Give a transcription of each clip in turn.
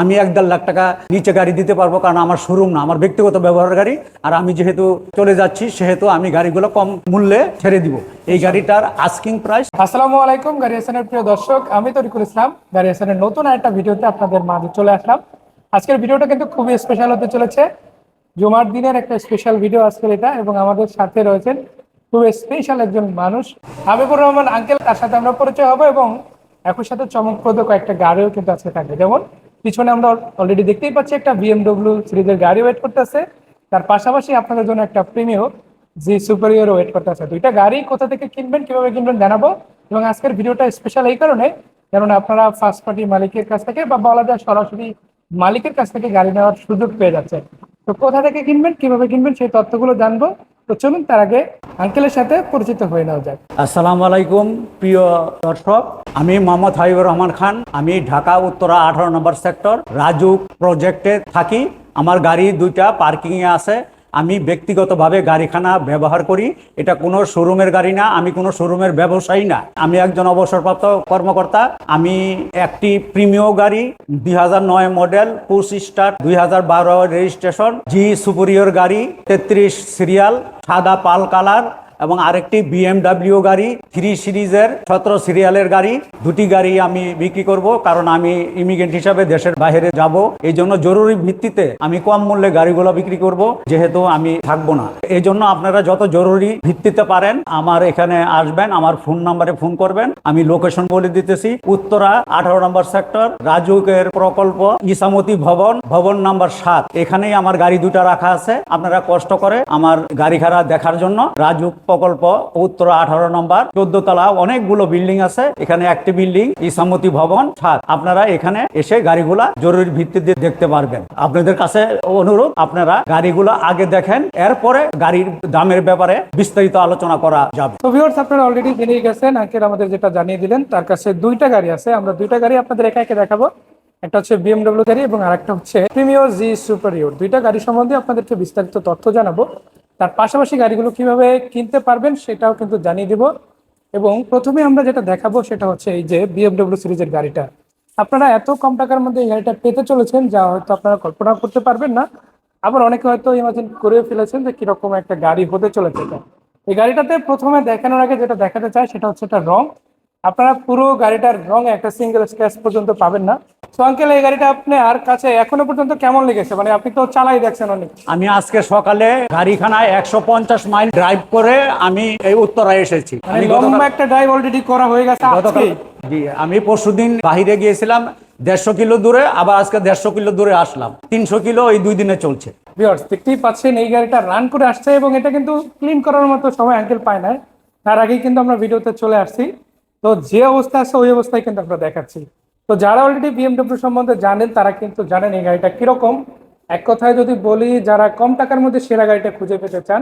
আমি এক দেড় লাখ টাকা নিচে গাড়ি দিতে পারব, কারণ আমার শোরুম না, আমার ব্যক্তিগত ব্যবহার গাড়ি। আর আমি যেহেতু চলে যাচ্ছি, সেহেতু আমি গাড়িগুলো কম মূল্যে ছেড়ে দিব। এই গাড়িটার আস্কিং প্রাইস আসসালামু আলাইকুম, গাড়ি হাসানের প্রিয় দর্শক, আমি তরিকুল ইসলাম। গাড়ি হাসানের নতুন একটা ভিডিওতে আপনাদের মাঝে চলে আসলাম। আজকের ভিডিওটা কিন্তু খুবই স্পেশাল হতে চলেছে। জুমার দিনের একটা স্পেশাল ভিডিও আজকের এটা, এবং আমাদের সাথে রয়েছেন খুবই স্পেশাল একজন মানুষ, হাবিবুর রহমান আঙ্কেল তার সাথে আমরা পরিচয় হব, এবং একই সাথে চমকপ্রদ কয়েকটা গাড়িও কিন্তু আজকে থাকবে। যেমন পিছনে আমরা অলরেডি দেখতেই পাচ্ছি একটা বিএমডব্লিউ সিরিজের গাড়ি ওয়েট করতেছে। তার পাশাপাশি আপনাদের জন্য একটা প্রিমিয় জি সুপারিয়র ওয়েট করতেছে। দুইটা গাড়ি কোথা থেকে কিনবেন, কীভাবে কিনবেন জানাব। এবং আজকের ভিডিওটা স্পেশাল এই কারণে কারণ আপনারা ফার্স্ট পার্টি মালিকের কাছ থেকে বা বলা যায় সরাসরি মালিকের কাছ থেকে গাড়ি নেওয়ার সুযোগ পেয়ে যাচ্ছে তো কোথা থেকে কিনবেন, কীভাবে কিনবেন সেই তথ্যগুলো জানব। তো চলুন তার আগে আঙ্কেলের সাথে পরিচিত হয়ে নেওয়া যাক। আসসালাম আলাইকুম, প্রিয় দর্শক। আমি মোহাম্মদ হাবিবুর রহমান খান। আমি ঢাকা, উত্তরা, আঠারো নম্বর সেক্টর রাজু প্রজেক্টে থাকি। আমার গাড়ি দুইটা পার্কিংয়ে আছে। আমি ব্যক্তিগতভাবে গাড়িখানা ব্যবহার করি। এটা কোনো শোরুমের গাড়ি না, আমি কোনো শোরুমের ব্যবসায়ী না। আমি একজন অবসরপ্রাপ্ত কর্মকর্তা। আমি একটি প্রিমিয় গাড়ি, দুই মডেল, পুশ স্টার দুই হাজার বারো রেজিস্ট্রেশন, জি সুপুরিয়র গাড়ি, তেত্রিশ সিরিয়াল, সাদা পাল কালার এবং আরেকটি বিএমডাব্লিউ গাড়ি থ্রি সিরিজের সতেরো সিরিয়ালের গাড়ি, দুটি গাড়ি আমি বিক্রি করব কারণ আমি ইমিগ্রেন্ট হিসাবে দেশের বাইরে যাব। এই জন্য জরুরি ভিত্তিতে আমি কম মূল্যে গাড়িগুলো বিক্রি করব, যেহেতু আমি থাকব না। এই জন্য আপনারা যত জরুরি ভিত্তিতে পারেন, আমার এখানে আসবেন, আমার ফোন নাম্বারে ফোন করবেন। আমি লোকেশন বলে দিতেছি, উত্তরা, আঠারো নম্বর সেক্টর রাজুকের প্রকল্প, ইসামতি ভবন ভবন নাম্বার সাত। এখানেই আমার গাড়ি দুটা রাখা আছে, আপনারা কষ্ট করে আমার গাড়ি খাড়া দেখার জন্য রাজুক প্রকল্প, উত্তর আঠারো নম্বর চোদ্দ তলা অনেকগুলো বিল্ডিং আছে। এখানে একটি বিল্ডিং, ইসামতি ভবন সাত আপনারা এখানে এসে গাড়িগুলা জরুরি ভিত্তিতে দেখতে পারবেন। আপনাদের কাছে অনুরোধ, আপনারা গাড়িগুলো আগে দেখেন, এরপরে গাড়ির দামের ব্যাপারে বিস্তারিত আলোচনা করা যাবে। আপনারা অলরেডি জেনেই গেছেন, আঙ্কেল আমাদের যেটা জানিয়ে দিলেন, তার কাছে দুইটা গাড়ি আছে। আমরা দুইটা গাড়ি আপনাদের একা একে দেখাবো। একটা হচ্ছে বিএমডব্লিউ গাড়ি এবং আরেকটা হচ্ছে প্রিমিয়র জি সুপারিয়র দুইটা গাড়ি সম্বন্ধে আপনাদেরকে বিস্তারিত তথ্য জানাব। তার পাশাপাশি গাড়িগুলো কীভাবে কিনতে পারবেন সেটাও কিন্তু জানিয়ে দিব। এবং প্রথমে আমরা যেটা দেখাবো সেটা হচ্ছে এই যে বিএমডব্লিউ সিরিজের গাড়িটা। আপনারা এত কম টাকার মধ্যে এই গাড়িটা পেতে চলেছেন যা হয়তো আপনারা কল্পনা করতে পারবেন না। আবার অনেকে হয়তো ইমাজিন করে ফেলেছেন যে কীরকম একটা গাড়ি হতে চলেছে এই গাড়িটাতে প্রথমে দেখানোর আগে যেটা দেখাতে চাই সেটা হচ্ছে এটা রং। আপনারা পুরো গাড়িটার রং একটা সিঙ্গেল স্ক্র্যাচ পর্যন্ত পাবেন না। তো আঙ্কেল এই গাড়িটা আপনি আর কাছে এখনও পর্যন্ত কেমন লেগেছে? মানে আপনি তো চালাই দেখছেন অনেক। আমি আজকে সকালে গাড়িখানায় একশো পঞ্চাশ মাইল ড্রাইভ করে আমি এই উত্তরায় এসেছি। মানে আমি লম্বা একটা ড্রাইভ অলরেডি করা হয়ে গেছে গতকাল। জি আমি পরশুদিন বাহিরে গিয়েছিলাম দেড়শো কিলো দূরে আবার আজকে দেড়শো কিলো দূরে আসলাম। তিনশো কিলো এই দুই দিনে চলছে। ভিউয়ার্স দেখতেই পাচ্ছেন এই গাড়িটা রান করে আসছে এবং এটা কিন্তু ক্লিন করার মতো সময় আঙ্কেল পায় না তার আগেই কিন্তু আমরা ভিডিওতে চলে আসছি। তো যে অবস্থা আছে ওই অবস্থায় কিন্তু আমরা দেখাচ্ছি। তো যারা অলরেডি বিএমডব্লিউ সম্বন্ধে জানেন, তারা কিন্তু জানেন এই গাড়িটা কীরকম। এক কথায় যদি বলি, যারা কম টাকার মধ্যে সেরা গাড়িটা খুঁজে পেতে চান,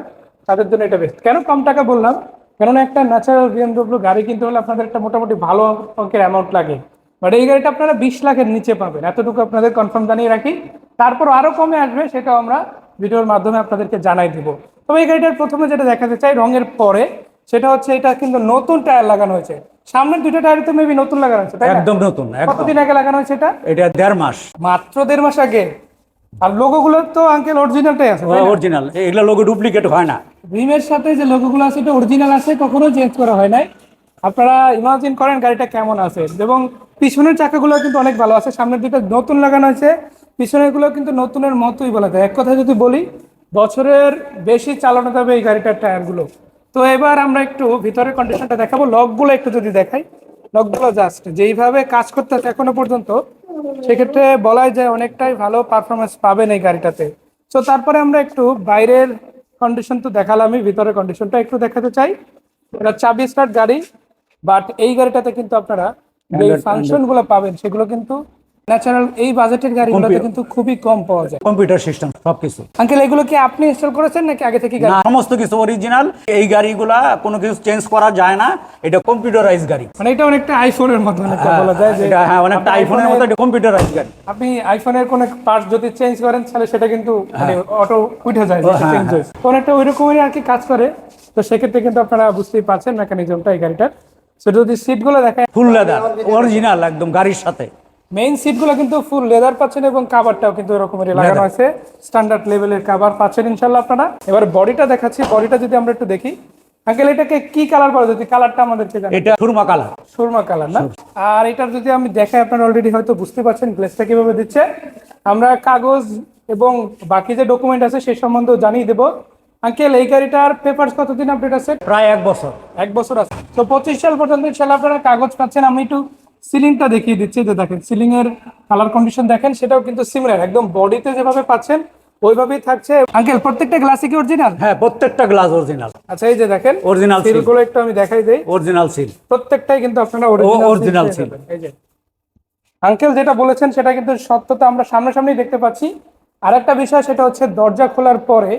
তাদের জন্য এটা বেস্ট কেন কম টাকা বললাম? কেননা একটা ন্যাচারাল বিএমডব্লিউ গাড়ি কিনতে হলে আপনাদের একটা মোটামুটি ভালো অঙ্কের অ্যামাউন্ট লাগে। বাট এই গাড়িটা আপনারা বিশ লাখের নিচে পাবেন। এতটুকু আপনাদের কনফার্ম জানিয়ে রাখি। তারপর আরও কমে আসবে, সেটাও আমরা ভিডিওর মাধ্যমে আপনাদেরকে জানাই দিব। তবে এই গাড়িটার প্রথমে যেটা দেখাতে চাই, রঙের পরে সেটা হচ্ছে এটা কিন্তু নতুন টায়ার লাগানো হয়েছে। সামনের দুটো টায়ার তো মেবি নতুন লাগানো হয়েছে একদম নতুন কতদিন আগে লাগানো হয়েছে এটা? এটা দেড় মাস। মাত্র দেড় মাস আগে। আর লোগোগুলো তো আঙ্কেল অরিজিনালটাই আছে অরিজিনাল এগুলো লোগো ডুপ্লিকেট হয় না। রিমের সাথে যে লোগোগুলো আছে এটা অরিজিনাল আছে কখনো চেঞ্জ করা হয় নাই। আপনারা ইমাজিন করেন গাড়িটা কেমন আছে। এবং পিছনের চাকাগুলো কিন্তু অনেক ভালো আছে। সামনের দুটো নতুন লাগানো আছে পিছনেরগুলো কিন্তু নতুনের মতোই বলা যায়। এক কথা যদি বলি বছরের বেশি চালানো যাবে এই গাড়িটার টায়ারগুলো। তো এবার আমরা একটু ভিতরের কন্ডিশনটা দেখাবো। লকগুলো একটু যদি দেখাই। লকগুলো জাস্ট যেইভাবে কাজ করতে এখনও পর্যন্ত সেক্ষেত্রে বলাই যায় অনেকটাই ভালো পারফরমেন্স পাবেন এই গাড়িটাতে। তো তারপরে আমরা একটু বাইরের কন্ডিশন তো দেখালামই ভিতরের কন্ডিশনটা একটু দেখাতে চাই। এটা চাবি স্টার্ট গাড়ি বাট এই গাড়িটাতে কিন্তু আপনারা যে ফাংশনগুলো পাবেন সেগুলো কিন্তু ন্যাচারাল এই বাজেটের গাড়িগুলোতে কিন্তু খুবই কম পাওয়া যায়। কম্পিউটার সিস্টেম সবকিছু। আঙ্কেল এগুলো কি আপনি ইনস্টল করেছেন নাকি আগে থেকে গাড়ি? না সমস্ত কিছু অরিজিনাল এই গাড়িগুলা কোনো কিছু চেঞ্জ করা যায় না। এটা কম্পিউটারাইজ গাড়ি। মানে এটা অনেকটা আইফোনের মতো অনেকটা বলা যায় যে হ্যাঁ অনেকটা আইফোনের মতো এটা কম্পিউটারাইজ গাড়ি। আপনি আইফোনের কোনো পার্ট যদি চেঞ্জ করেন তাহলে সেটা কিন্তু মানে অটো উঠে যায় হ্যাঁ, চেঞ্জ হয়ে। তো অনেকটা ওইরকমই আর কি কাজ করে। তো সেক্ষেত্রে কিন্তু আপনারা বুঝতেই পারছেন মেকানিজমটা এই গাড়িটার। সেটা যদি সিটগুলো দেখায় ফুল লেদার অরিজিনাল একদম গাড়ির সাথে। মেইন সিটগুলো কিন্তু ফুল লেদার পাচ্ছেন এবং কাভারটাও কিন্তু এরকমেরই লাগানো আছে। স্ট্যান্ডার্ড লেভেলের কাভার পাচ্ছেন ইনশাল্লাহ আপনারা। এবার বডিটা দেখাচ্ছি। বডিটা যদি আমরা একটু দেখি। আঙ্কেল এটাকে কি কালার পাওয়া যদি কালারটা আমাদেরকে এটা সুরমা কালার সুরমা কালার না? আর এটার যদি আমি দেখাই আপনারা অলরেডি হয়তো বুঝতে পারছেন গ্লেসটা কীভাবে দিচ্ছে। আমরা কাগজ এবং বাকি যে ডকুমেন্ট আছে সেই সম্বন্ধেও জানিয়ে দেবো। আঙ্কেল এই গাড়িটার পেপারস কতদিন আপডেট আছে? প্রায় এক বছর। এক বছর আছে। তো পঁচিশ সাল পর্যন্ত ইনশাল্লাহ আপনারা কাগজ পাচ্ছেন। আমি একটু সিলিংটা দেখিয়ে দিচ্ছি যে দেখেন সিলিং এর কালার কন্ডিশন দেখেন সেটাও কিন্তু সিমিলার একদম বডিতে যেভাবে পাচ্ছেন ওইভাবেই থাকছে। আঙ্কেল প্রত্যেকটা গ্লাসই কি অরিজিনাল হ্যাঁ প্রত্যেকটা গ্লাস অরিজিনাল আচ্ছা এই যে দেখেন অরিজিনাল সিল সিলগুলো একটু আমি দেখাই দেই। অরিজিনাল সিল প্রত্যেকটাই কিন্তু আপনারা অরিজিনাল ছিল। এই যে। আঙ্কেল যেটা বলেছেন সেটা কিন্তু সত্যতা আমরা সামনাসামনি দেখতে পাচ্ছি। আর একটা বিষয় সেটা হচ্ছে দরজা খোলার পরে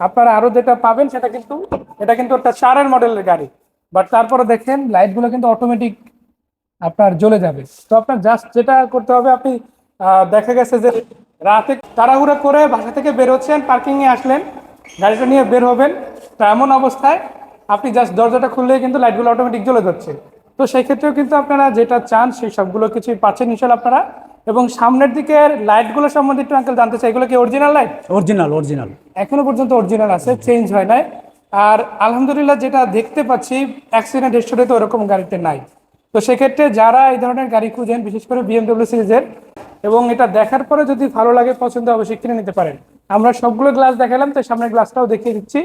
আপনারা আরও যেটা পাবেন সেটা কিন্তু এটা কিন্তু একটা চারের মডেলের গাড়ি। বাট তারপরে দেখেন লাইটগুলো কিন্তু অটোমেটিক আপনার জ্বলে যাবে। তো আপনার জাস্ট যেটা করতে হবে আপনি দেখা গেছে যে রাতে তাড়াহুড়া করে বাসা থেকে বেরোচ্ছেন পার্কিংয়ে আসলেন গাড়িটা নিয়ে বের হবেন। তো এমন অবস্থায় আপনি জাস্ট দরজাটা খুললেই কিন্তু লাইটগুলো অটোমেটিক জ্বলে যাচ্ছে। তো সেই ক্ষেত্রেও কিন্তু আপনারা যেটা চান সেই সবগুলো কিছুই পাচ্ছেন ইনশাল্লাহ আপনারা। এবং সামনের দিকের লাইটগুলো সম্বন্ধে একটু আঙ্কেল জানতে চাই এগুলো কি অরিজিনাল লাইট অরিজিনাল অরিজিনাল এখনও পর্যন্ত অরিজিনাল আছে চেঞ্জ হয় নাই। আর আলহামদুলিল্লাহ যেটা দেখতে পাচ্ছি অ্যাক্সিডেন্ট হিস্টোরি তো ওরকম গাড়িতে নাই। তো সেক্ষেত্রে যারা এই ধরনের গাড়ি খুঁজেন, বিশেষ করে বিএমডব্লিউ সিরিজের, এবং এটা দেখার পরে যদি ভালো লাগে, পছন্দ অবশ্যই কিনে নিতে পারেন। আমরা সবগুলো গ্লাস দেখালাম, তো সামনের গ্লাসটাও দেখিয়ে দিচ্ছি।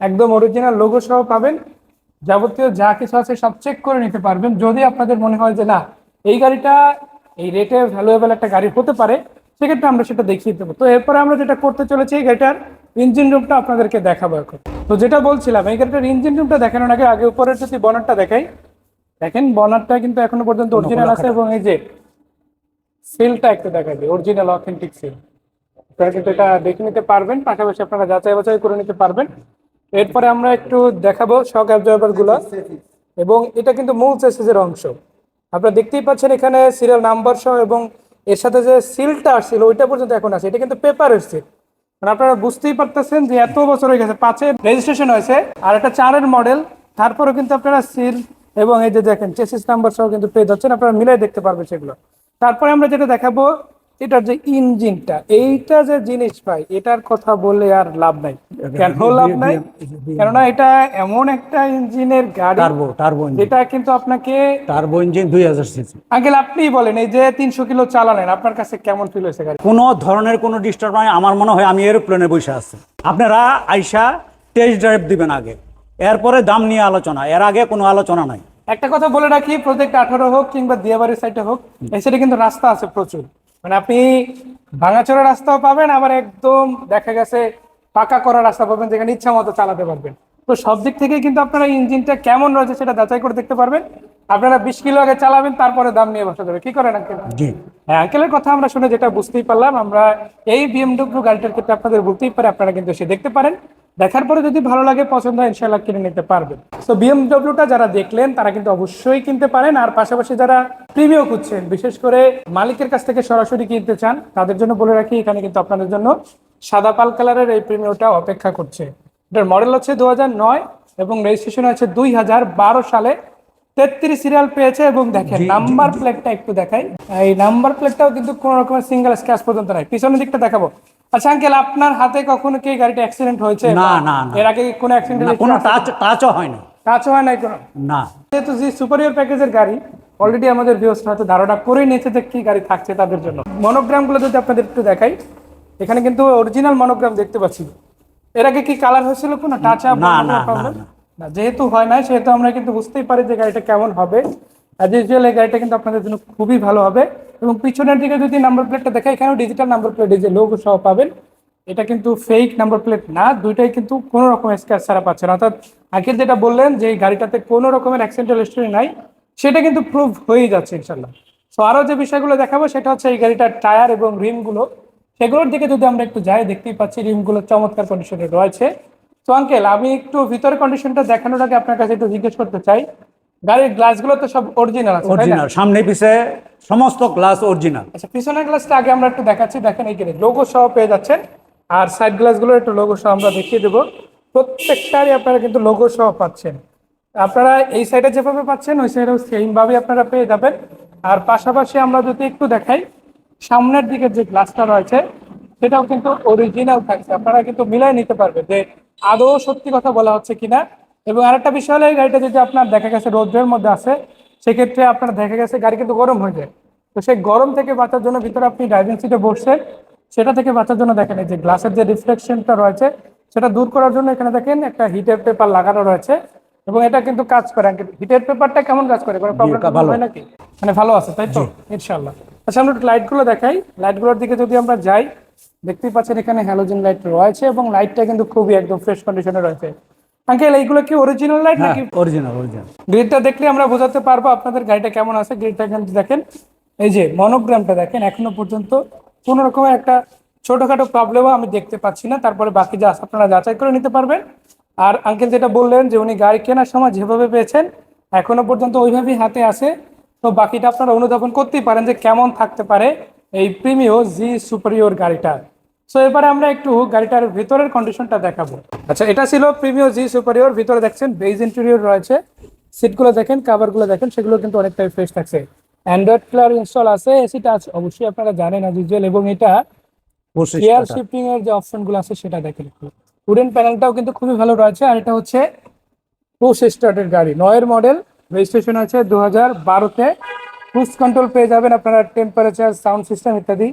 একদম অরিজিনাল লোগো সহ পাবেন। যাবতীয় যা কিছু আছে সব চেক করে নিতে পারবেন। যদি আপনাদের মনে হয় যে না, এই গাড়িটা এই রেটে ভ্যালুয়েবল একটা গাড়ি হতে পারে, সেক্ষেত্রে আমরা সেটা দেখিয়ে দেবো। তো এরপরে আমরা যেটা করতে চলেছি, এই গাড়িটার ইঞ্জিন রুমটা আপনাদেরকে দেখাবো এখন। তো যেটা বলছিলাম, এই গাড়িটার ইঞ্জিন রুমটা দেখানোর আগে আগে উপরের যদি বনারটা দেখাই দেখেন বনারটা কিন্তু এখনও পর্যন্ত অরিজিনাল আছে এবং এই যে সেলটা একটু দেখা যায় অরিজিনাল অথেন্টিক সেল আপনারা কিন্তু এটা দেখে নিতে পারবেন পাশাপাশি আপনারা যাচাই বাছাই করে নিতে পারবেন। এরপরে আমরা একটু দেখাবো শক অ্যাবজর্বারগুলো। এবং এটা কিন্তু মূল চেসিসের অংশ। আপনারা দেখতেই পাচ্ছেন এখানে সিরিয়াল নাম্বার সহ এবং এর সাথে যে সিলটা আসছিল ওইটা পর্যন্ত এখন আছে। এটা কিন্তু পেপারের সিল মানে আপনারা বুঝতেই পারতেছেন যে এত বছর হয়ে গেছে পাঁচের রেজিস্ট্রেশন হয়েছে আর একটা চারের মডেল তারপরেও কিন্তু আপনারা সিল এবং এই যে দেখেন চেসিস নাম্বার সহ কিন্তু পেয়ে যাচ্ছেন আপনারা মিলাই দেখতে পারবেন সেগুলো। তারপরে আমরা যেটা দেখাবো এটার যে ইঞ্জিনটা এইটা যে জিনিস ভাই এটার কথা বলে আর লাভ নাই। কেন লাভ নাই? কেননা এটা এমন একটা ইঞ্জিনের গাড়ি টার্বো টার্বো যেটা কিন্তু আপনাকে টার্বো ইঞ্জিন দুই হাজার সিসি আঙ্কেল আপনিই বলেন এই যে তিনশো কিলো চালালেন আপনার কাছে কেমন ফিল হয়েছে গাড়ি কোনো ধরনের কোনো ডিস্টার্ব নাই আমার মনে হয় আমি এরোপ্লেনে বসে আছি। আপনারা আইসা টেস্ট ড্রাইভ দিবেন আগে। এরপরে দাম নিয়ে আলোচনা এর আগে কোনো আলোচনা নাই। একটা কথা বলে রাখি প্রজেক্ট আঠারো হোক কিংবা দিয়াবাড়ির সাইডে হোক এই সাইডে কিন্তু রাস্তা আছে প্রচুর। মানে আপনি ভাঙাচোরা রাস্তাও পাবেন আবার একদম দেখা গেছে পাকা করা রাস্তা পাবেন যেখানে ইচ্ছা মতো চালাতে পারবেন। তো সব দিক থেকে কিন্তু আপনারা ইঞ্জিনটা কেমন রয়েছে সেটা যাচাই করে দেখতে পারবেন। আপনারা বিশ কিলো আগে চালাবেন তারপরে দাম নিয়ে বসা যাবে। কি করেন আঙ্কেল? জি। হ্যাঁ আঙ্কেলের কথা আমরা শুনে যেটা বুঝতেই পারলাম আমরা এই বিএমডব্লিউ গাড়িটার ক্ষেত্রে আপনাদের বলতেই পারে আপনারা কিন্তু সে দেখতে পারেন। দেখার পরে যদি ভালো লাগে পছন্দ হয় ইনশাল্লাহ কিনে নিতে পারবেন। তো বিএমডব্লিউটা যারা দেখলেন তারা কিন্তু অবশ্যই কিনতে পারেন। আর পাশাপাশি যারা প্রিমিয় খুঁজছেন বিশেষ করে মালিকের কাছ থেকে সরাসরি কিনতে চান তাদের জন্য বলে রাখি এখানে কিন্তু আপনাদের জন্য সাদা পাল কালারের এই প্রিমিয়টা অপেক্ষা করছে। এটার মডেল হচ্ছে দু নয় এবং রেজিস্ট্রেশন হচ্ছে দুই হাজার বারো সালে। তেত্রিশ সিরিয়াল পেয়েছে এবং দেখেন নাম্বার প্লেটটা একটু দেখাই। এই নাম্বার প্লেটটাও কিন্তু কোন রকমের সিঙ্গেল স্ক্র্যাচ পর্যন্ত নাই। পিছনের দিকটা দেখাবো। আচ্ছা আঙ্কেল আপনার হাতে কখনো কি গাড়িটা অ্যাক্সিডেন্ট হয়েছে? না, না, না। এর আগে কোনো অ্যাক্সিডেন্ট কোনো টাচ টাচও হয় না কাছে হয় নাই কোনো? না। যেহেতু যে সুপারিয়র প্যাকেজের গাড়ি অলরেডি আমাদের ভিউস হয়তো ধারণা করে নিয়েছে যে কি গাড়ি থাকছে তাদের জন্য। মনোগ্রামগুলো যদি আপনাদের একটু দেখাই এখানে কিন্তু অরিজিনাল মনোগ্রাম দেখতে পাচ্ছি। এর আগে কি কালার হয়েছিল কোনো? টাচ আপ না, না, না, যেহেতু হয় না সেহেতু আমরা কিন্তু বুঝতেই পারি যে গাড়িটা কেমন হবে। অ্যাজ ইউজুয়াল এই গাড়িটা কিন্তু আপনাদের জন্য খুবই ভালো হবে। এবং পিছনের দিকে যদি নাম্বার প্লেটটা দেখে এখানেও ডিজিটাল নাম্বার প্লেট এই যে লোগো সহ পাবেন। এটা কিন্তু ফেক নাম্বার প্লেট না দুইটাই কিন্তু কোনো রকম স্ক্র্যাচ ছাড়া পাচ্ছে না। অর্থাৎ আগে যেটা বললেন যে এই গাড়িটাতে কোনো রকমের অ্যাক্সিডেন্টাল হিস্টরি নাই সেটা কিন্তু প্রুভ হয়েই যাচ্ছে ইনশাল্লাহ সো আরও যে বিষয়গুলো দেখাবো সেটা হচ্ছে এই গাড়িটার টায়ার এবং রিমগুলো সেগুলোর দিকে যদি আমরা একটু যাই দেখতেই পাচ্ছি রিমগুলো চমৎকার কন্ডিশনে রয়েছে। তো আঙ্কেল আমি একটু ভিতরে কন্ডিশনটা দেখানোর আগে আপনার কাছে একটু জিজ্ঞেস করতে চাই। গাড়ির গ্লাসগুলো তো সব অরিজিনাল আছে অরিজিনাল সামনে পিছে সমস্ত গ্লাস অরিজিনাল আচ্ছা পিছনের গ্লাসটা আগে আমরা একটু দেখাচ্ছি দেখেন এইখানে। লোগো সহ পেয়ে যাচ্ছেন। আর সাইড গ্লাসগুলো একটু লোগো সহ আমরা দেখিয়ে দেবো। প্রত্যেকটারই আপনারা কিন্তু লোগো সহ পাচ্ছেন। আপনারা এই সাইডে যেভাবে পাচ্ছেন ওই সাইডেও সেম ভাবে আপনারা পেয়ে যাবেন। আর পাশাপাশি আমরা যদি একটু দেখাই সামনের দিকে যে গ্লাসটা রয়েছে সেটাও কিন্তু অরিজিনাল থাকছে। আপনারা কিন্তু মিলাই নিতে পারবেন যে আদৌ সত্যি কথা বলা হচ্ছে কিনা? এবং আরেকটা বিষয় হলো এই গাড়িটা যদি আপনার দেখা গেছে রোদ্রের মধ্যে আছে সেক্ষেত্রে আপনার দেখা গেছে গাড়ি কিন্তু গরম হয়ে যায়। তো সেই গরম থেকে বাঁচার জন্য ভিতরে আপনি ড্রাইভিং সিটে বসছেন সেটা থেকে বাঁচার জন্য দেখেন এই যে গ্লাসের যে রিফ্লেকশনটা রয়েছে সেটা দূর করার জন্য এখানে দেখেন একটা হিটের পেপার লাগানো রয়েছে। এবং এটা কিন্তু কাজ করে হিটের পেপারটা কেমন কাজ করে? কোনো প্রবলেম হয় নাকি? মানে ভালো আছে তাই তো? ইনশাল্লাহ আচ্ছা আমরা লাইটগুলো দেখাই। লাইটগুলোর দিকে যদি আমরা যাই দেখতেই পাচ্ছেন এখানে হ্যালোজেন লাইট রয়েছে এবং লাইটটা কিন্তু খুবই একদম ফ্রেশ কন্ডিশনে রয়েছে। আঙ্কেল এইগুলো কি অরিজিনাল লাইট হ্যাঁ নাকি? অরিজিনাল অরিজিনাল গ্রিডটা দেখলে আমরা বোঝাতে পারব আপনাদের গাড়িটা কেমন আছে। গ্রিডটা কিন্তু দেখেন এই যে মনোগ্রামটা দেখেন এখনও পর্যন্ত কোনো রকমের একটা ছোটখাটো প্রবলেমও আমি দেখতে পাচ্ছি না। তারপরে বাকি যা আছে আপনারা যাচাই করে নিতে পারবেন। আর আঙ্কেল যেটা বললেন যে উনি গাড়ি কেনার সময় যেভাবে পেয়েছেন এখনও পর্যন্ত ওইভাবেই হাতে আছে। তো বাকিটা আপনারা অনুধাবন করতেই পারেন যে কেমন থাকতে পারে। এই প্রিমিও জি সুপারিয়র গাড়িটা। সো এবারে আমরা একটু গাড়িটার ভিতরের কন্ডিশনটা দেখাবো। আচ্ছা এটা ছিল প্রিমিও জি সুপারিয়র ভিতরে দেখছেন বেজ ইন্টেরিয়র রয়েছে। সিটগুলো দেখেন কাভারগুলো দেখেন সেগুলো কিন্তু অনেকটাই ফ্রেশ থাকছে। অ্যান্ড্রয়েড প্লেয়ার ইনস্টল আছে এসিটা আছে অবশ্যই আপনারা জানেন usual এবং এটা এয়ার শিফটিং এর যে অপশনগুলো আছে সেটা দেখেন একটু। উডেন প্যানেলটাও কিন্তু খুবই ভালো রয়েছে আর এটা হচ্ছে পুশ স্টার্টের গাড়ি। নয়ের মডেল রেজিস্ট্রেশন আছে দু হাজার বারোতে। ক্রুজ কন্ট্রোল পেয়ে যাবেন আপনারা টেম্পারেচার সাউন্ড সিস্টেম ইত্যাদি।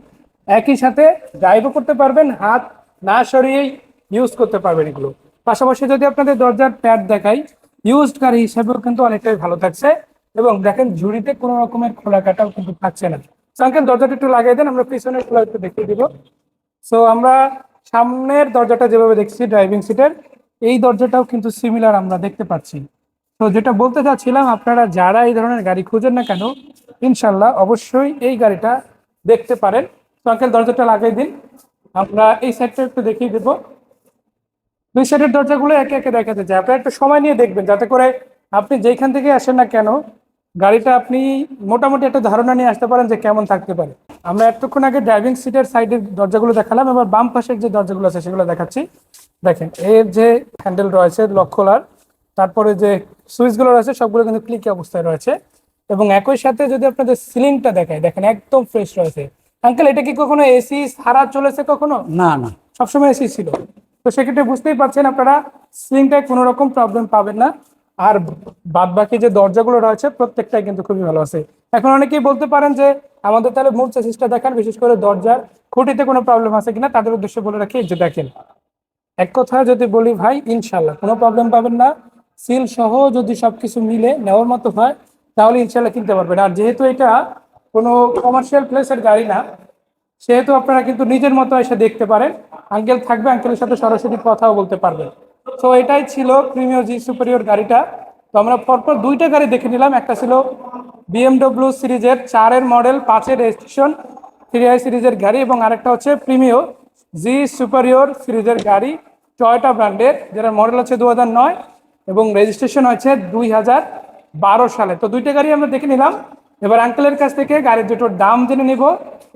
একই সাথে ড্রাইভও করতে পারবেন, হাত না সরিয়েই ইউজ করতে পারবেন এগুলো। পাশাপাশি যদি আপনাদের দরজার প্যাড দেখাই ইউজড গাড়ি হিসেবেও কিন্তু অনেকটাই ভালো থাকছে এবং দেখেন ঝুড়িতে কোনো রকমের খোলা কাটাও কিন্তু থাকছে না। সাংকেল দরজাটা একটু লাগিয়ে দেন, আমরা পিছনের খোলা একটু দেখিয়ে দিব। সো আমরা সামনের দরজাটা যেভাবে দেখছি ড্রাইভিং সিটের এই দরজাটাও কিন্তু সিমিলার আমরা দেখতে পাচ্ছি। তো যেটা বলতে চাচ্ছিলাম, আপনারা যারা এই ধরনের গাড়ি খুঁজেন না কেন ইনশাল্লাহ অবশ্যই এই গাড়িটা দেখতে পারেন। তো আঙ্কেল, দরজাটা লাগিয়ে দিন। আমরা এই সাইডটা একটু দেখিয়ে দেবো। দুই সাইডের দরজাগুলো একে একে দেখাতে চাই আপনারা একটু সময় নিয়ে দেখবেন, যাতে করে আপনি যেখান থেকে আসেন না কেন, গাড়িটা আপনি মোটামুটি একটা ধারণা নিয়ে আসতে পারেন যে কেমন থাকতে পারে। আমরা এতক্ষণ আগে ড্রাইভিং সিটের সাইডের দরজাগুলো দেখালাম, এবার বাম পাশের যে দরজাগুলো আছে সেগুলো দেখাচ্ছি। দেখেন এর যে হ্যান্ডেল রয়েছে লক খোলার তারপরে যে সুইচগুলো রয়েছে, সবগুলো কিন্তু ক্লিকি অবস্থায় রয়েছে। এবং একই সাথে যদি আপনাদের সিলিংটা দেখায় দেখেন একদম ফ্রেশ রয়েছে। আঙ্কেল এটা কি কখনো এসি সারা চলেছে কখনো? না না। সবসময় এসি ছিল। তো সেক্ষেত্রে বুঝতেই পারছেন আপনারা সিলিংটায় কোনো রকম প্রবলেম পাবেন না। আর বাদ বাকি যে দরজাগুলো রয়েছে প্রত্যেকটাই কিন্তু খুবই ভালো আছে। এখন অনেকেই বলতে পারেন যে আমাদের তাহলে মূল চেসিসটা দেখান বিশেষ করে দরজার খুঁটিতে কোনো প্রবলেম আছে কিনা? তাদের উদ্দেশ্যে বলে রাখি যে দেখেন। এক কথা যদি বলি ভাই ইনশাল্লাহ কোনো প্রবলেম পাবেন না। সিল সহ যদি সবকিছু মিলে নেওয়ার মতো হয় তাহলে ইনশাল্লাহ কিনতে পারবেন। আর যেহেতু এটা কোনো কমার্শিয়াল প্লেসের গাড়ি না, সেহেতু আপনারা কিন্তু নিজের মতো এসে দেখতে পারেন। আঙ্কেল থাকবে আঙ্কেলের সাথে সরাসরি কথাও বলতে পারবেন। তো এটাই ছিল প্রিমিয়ার জি সুপারিয়র গাড়িটা। তো আমরা পরপর দুইটা গাড়ি দেখে নিলাম। একটা ছিল বিএমডব্লিউ সিরিজের চারের মডেল, পাঁচের রেজিস্ট্রেশন থ্রি আই সিরিজের গাড়ি এবং আরেকটা হচ্ছে প্রিমিও জি সুপারিয়র সিরিজের গাড়ি টয়টা ব্র্যান্ডের যেটা মডেল হচ্ছে দু নয় এবং রেজিস্ট্রেশন হয়েছে দুই হাজার বারো সালে। তো দুইটা গাড়ি আমরা দেখে নিলাম। এবার আঙ্কেলের কাছ থেকে গাড়ির দুটোর দাম জেনে নিব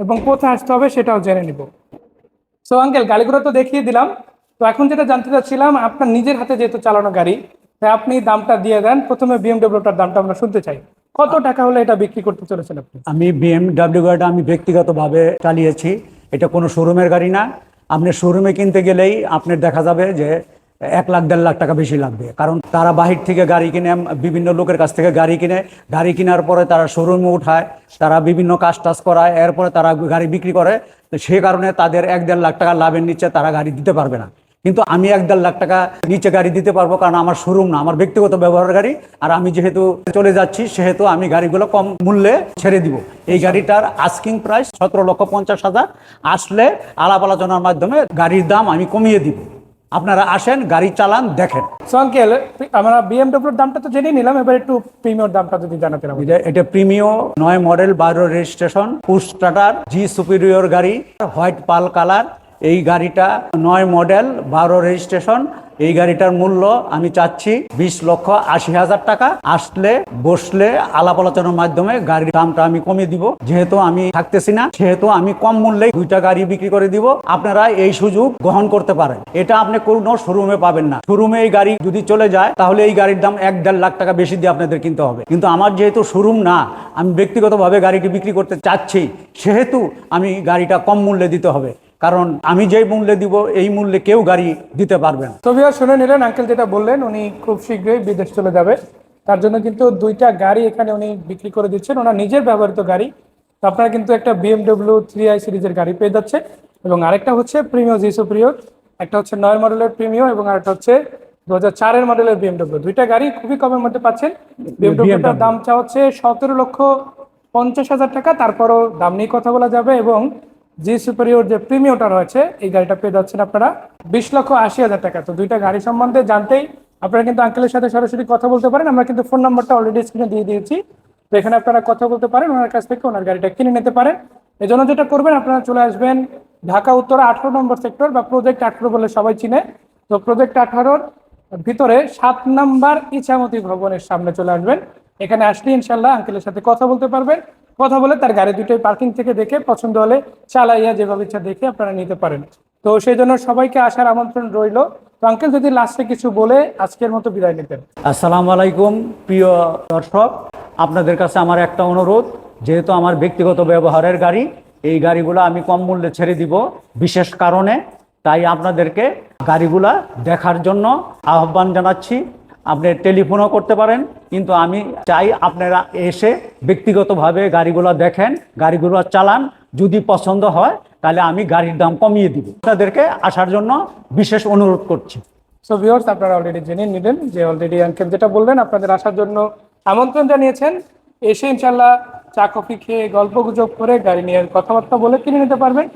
এবং কোথায় আসতে হবে সেটাও জেনে নিব। সো আঙ্কেল গাড়িগুলো তো দেখিয়ে দিলাম। তো এখন যেটা জানতে চাচ্ছিলাম, আপনার নিজের হাতে যেহেতু চালানো গাড়ি, তাই আপনি দামটা দিয়ে দেন। প্রথমে বিএমডব্লিউটার দামটা আমরা শুনতে চাই। কত টাকা হলে এটা বিক্রি করতে চলেছেন আপনি? আমি বিএমডাব্লিউ গাড়িটা আমি ব্যক্তিগতভাবে চালিয়েছি। এটা কোনো শোরুমের গাড়ি না। আপনি শোরুমে কিনতে গেলেই আপনার দেখা যাবে যে এক লাখ, দেড় লাখ টাকা বেশি লাগবে। কারণ তারা বাহির থেকে গাড়ি কিনে, বিভিন্ন লোকের কাছ থেকে গাড়ি কিনে, গাড়ি কেনার পরে তারা শোরুমে উঠায়, তারা বিভিন্ন কাজ টাজ করায়, এরপরে তারা গাড়ি বিক্রি করে। তো সে কারণে তাদের এক দেড় লাখ টাকা লাভের নিচে তারা গাড়ি দিতে পারবে না। কিন্তু আমি এক দেড় লাখ টাকা নিচে গাড়ি দিতে পারব কারণ আমার শোরুম না, আমার ব্যক্তিগত ব্যবহারের গাড়ি। আর আমি যেহেতু চলে যাচ্ছি, সেহেতু আমি গাড়িগুলো কম মূল্যে ছেড়ে দিব। এই গাড়িটার আস্কিং প্রাইস সতেরো লক্ষ পঞ্চাশ হাজার। আসলে আলাপ আলোচনার মাধ্যমে গাড়ির দাম আমি কমিয়ে দিব। আপনারা আসেন গাড়ি চালান দেখেন। সো আঙ্কেল আমরা বিএমডব্লিউর দামটা তো জেনে নিলাম এবার একটু প্রিমিয়র দামটা যদি জানাতে পারেন এটা- এটা প্রিমিও নয় মডেল বারো registration push starter G superior গাড়ি হোয়াইট পাল কালার এই গাড়িটা নয় মডেল বারো রেজিস্ট্রেশন এই গাড়িটার মূল্য আমি চাচ্ছি বিশ লক্ষ আশি হাজার টাকা। আসলে বসলে আলাপ আলোচনার মাধ্যমে গাড়ির দামটা আমি কমিয়ে দিব। যেহেতু আমি থাকতেছি না, সেহেতু আমি কম মূল্যে দুইটা গাড়ি বিক্রি করে দিব। আপনারা এই সুযোগ গ্রহণ করতে পারেন। এটা আপনি কোনো শোরুমে পাবেন না। শোরুমে এই গাড়ি যদি চলে যায়, তাহলে এই গাড়ির দাম এক দেড় লাখ টাকা বেশি দিয়ে আপনাদের কিনতে হবে। কিন্তু আমার যেহেতু শোরুম না, আমি ব্যক্তিগতভাবে গাড়িটি বিক্রি করতে চাচ্ছি, সেহেতু আমি গাড়িটা কম মূল্যে দিতে হবে। কারণ আমি যেই মূল্যে দিব এই মূল্যে কেউ গাড়ি দিতে পারবে না। তো শুনে নিলেন আঙ্কেল যেটা বললেন উনি খুব শীঘ্রই বিদেশ চলে যাবে। তার জন্য কিন্তু দুইটা গাড়ি এখানে উনি বিক্রি করে দিচ্ছেন। ওনার নিজের ব্যবহৃত গাড়ি। তো আপনারা কিন্তু একটা বিএমডব্লিউ থ্রি আই সিরিজের গাড়ি পেয়ে যাচ্ছে এবং আরেকটা হচ্ছে প্রিমিও জিসো প্রিয় একটা হচ্ছে নয় মডেলের প্রিমিও এবং আরেকটা হচ্ছে দু হাজার চারের মডেলের বিএমডব্লিউ। দুইটা গাড়ি খুবই কমের মধ্যে পাচ্ছেন। বিএমডব্লিউটার দাম চা হচ্ছে সতেরো লক্ষ পঞ্চাশ হাজার টাকা। তারপরও দাম নিয়ে কথা বলা যাবে এবং জি সুপারিয়র যে প্রিমিয়মটা রয়েছে, এই গাড়িটা পেয়ে যাচ্ছেন আপনারা বিশ লক্ষ আশি হাজার টাকা। তো দুইটা গাড়ি সম্বন্ধে জানতেই আপনারা কিন্তু আঙ্কেলের সাথে সরাসরি কথা বলতে পারেন। আমরা কিন্তু ফোন নাম্বারটা অলরেডি স্ক্রিনে দিয়ে দিয়েছি। তো এখানে আপনারা কথা বলতে পারেন, ওনার কাছ থেকে ওনার গাড়িটা কিনে নিতে পারেন। এই জন্য যেটা করবেন, আপনারা চলে আসবেন ঢাকা উত্তর আঠারো নম্বর সেক্টর বা প্রজেক্ট আঠারো বলে সবাই চিনে। তো প্রজেক্ট আঠারোর ভিতরে সাত নাম্বার ইছামতি ভবনের সামনে চলে আসবেন। এখানে আসলে ইনশাল্লাহ আঙ্কেলের সাথে কথা বলতে পারবেন। কথা বলে তার গাড়ি দুটোই পার্কিং থেকে দেখে পছন্দ হলে চালাইয়া যেভাবে ইচ্ছা দেখে আপনারা নিতে পারেন। তো সেই জন্য সবাইকে আসার আমন্ত্রণ রইল। তো আঙ্কেল যদি লাস্টে কিছু বলে আজকের মতো বিদায় নিতেন। আসসালামু আলাইকুম, প্রিয় দর্শক। আপনাদের কাছে আমার একটা অনুরোধ, যেহেতু আমার ব্যক্তিগত ব্যবহারের গাড়ি, এই গাড়িগুলো আমি কম মূল্যে ছেড়ে দিব বিশেষ কারণে। তাই আপনাদেরকে গাড়িগুলা দেখার জন্য আহ্বান জানাচ্ছি। আপনি টেলিফোনও করতে পারেন, কিন্তু আমি চাই আপনারা এসে ব্যক্তিগতভাবে গাড়িগুলো দেখেন, গাড়িগুলো চালান, যদি পছন্দ হয়, তাহলে আমি গাড়ির দাম কমিয়ে দিব। আপনাদেরকে আসার জন্য বিশেষ অনুরোধ করছি। সো ভিউয়ার্স আপনারা অলরেডি জেনে নিলেন যে অলরেডি আঙ্কেল যেটা বললেন, আপনাদের আসার জন্য আমন্ত্রণ জানিয়েছেন। এসে ইনশাল্লাহ চা, কফি খেয়ে গল্প গুজব করে গাড়ি নিয়ে কথাবার্তা বলে কিনে নিতে পারবেন।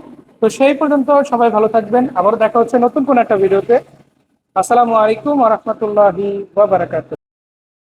তো সেই পর্যন্ত সবাই ভালো থাকবেন। আবারও দেখা হচ্ছে নতুন কোন একটা ভিডিওতে আসসালামু আলাইকুম ওয়া রাহমাতুল্লাহি ওয়া বারাকাতুহু।